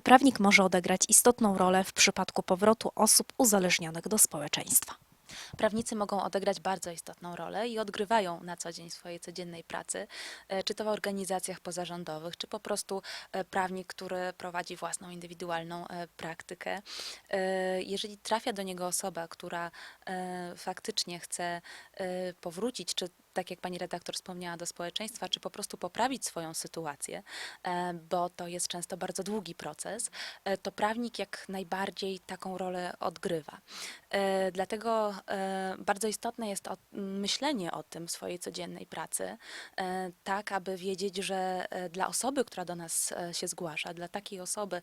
prawnik może odegrać istotną rolę w przypadku powrotu osób uzależnionych do społeczeństwa? Prawnicy mogą odegrać bardzo istotną rolę i odgrywają na co dzień swojej codziennej pracy, e, czy to w organizacjach pozarządowych, czy po prostu e, prawnik, który prowadzi własną indywidualną e, praktykę. Jeżeli trafia do niego osoba, która faktycznie chce powrócić, czy tak jak pani redaktor wspomniała, do społeczeństwa, czy po prostu poprawić swoją sytuację, e, bo to jest często bardzo długi proces, e, to prawnik jak najbardziej taką rolę odgrywa. E, Dlatego bardzo istotne jest myślenie o tym w swojej codziennej pracy, tak aby wiedzieć, że dla osoby, która do nas się zgłasza, dla takiej osoby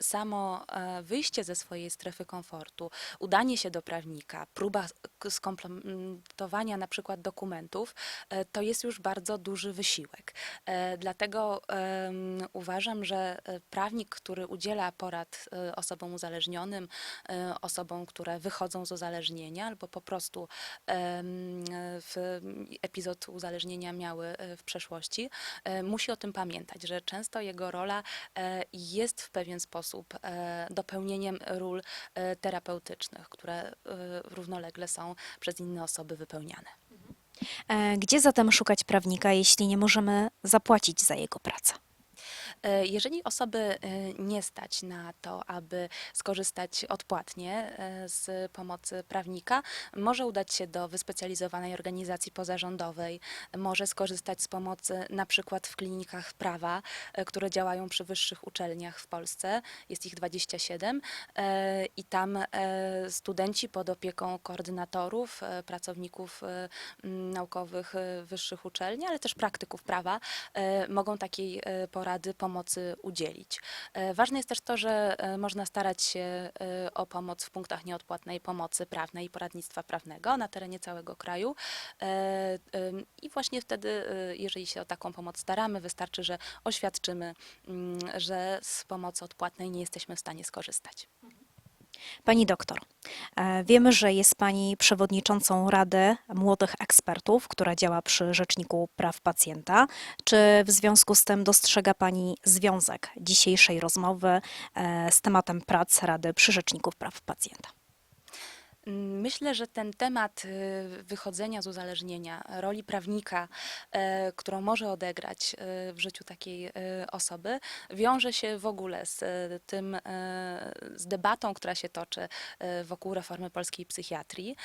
samo wyjście ze swojej strefy komfortu, udanie się do prawnika, próba skompletowania na przykład dokumentów, e, to jest już bardzo duży wysiłek. E, Dlatego uważam, że e, prawnik, który udziela porad osobom uzależnionym, osobom, które wychodzą z uzależnienia albo po prostu w epizod uzależnienia miały w przeszłości, musi o tym pamiętać, że często jego rola jest w pewien sposób dopełnieniem ról terapeutycznych, które równolegle są przez inne osoby wypełniane. E, Gdzie zatem szukać prawnika, jeśli nie możemy zapłacić za jego pracę? E, Jeżeli osoby e, nie stać na to, aby skorzystać odpłatnie e, z pomocy prawnika, może udać się do wyspecjalizowanej organizacji pozarządowej, może skorzystać z pomocy na przykład w klinikach prawa, które działają przy wyższych uczelniach w Polsce. Jest ich 27 e, i tam studenci pod opieką koordynatorów, pracowników naukowych wyższych uczelni, ale też praktyków prawa mogą takiej porady pomocy udzielić. E, Ważne jest też to, że e, można starać się e, o pomoc w punktach nieodpłatnej pomocy prawnej i poradnictwa prawnego na terenie całego kraju. I właśnie wtedy, jeżeli się o taką pomoc staramy, wystarczy, że oświadczymy, mm, że z pomocy odpłatnej nie jesteśmy w stanie skorzystać. Pani doktor, e, wiemy, że jest Pani przewodniczącą Rady Młodych Ekspertów, która działa przy Rzeczniku Praw Pacjenta. Czy w związku z tym dostrzega Pani związek dzisiejszej rozmowy e, z tematem prac Rady przy Rzeczniku Praw Pacjenta? Myślę, że ten temat y, wychodzenia z uzależnienia, roli prawnika, e, którą może odegrać e, w życiu takiej e, osoby, wiąże się w ogóle z tym, z debatą, która się toczy wokół reformy polskiej psychiatrii.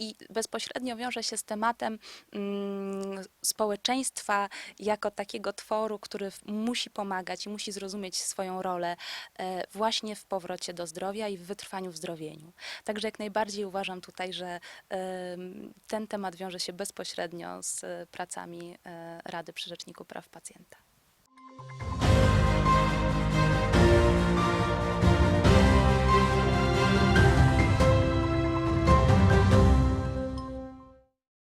E, I bezpośrednio wiąże się z tematem mm, społeczeństwa jako takiego tworu, który musi pomagać i musi zrozumieć swoją rolę e, właśnie w powrocie do zdrowia i w wytrwaniu w zdrowieniu. Także jak najbardziej uważam tutaj, że em, ten temat wiąże się bezpośrednio z e, pracami e, Rady przy Rzeczniku Praw Pacjenta.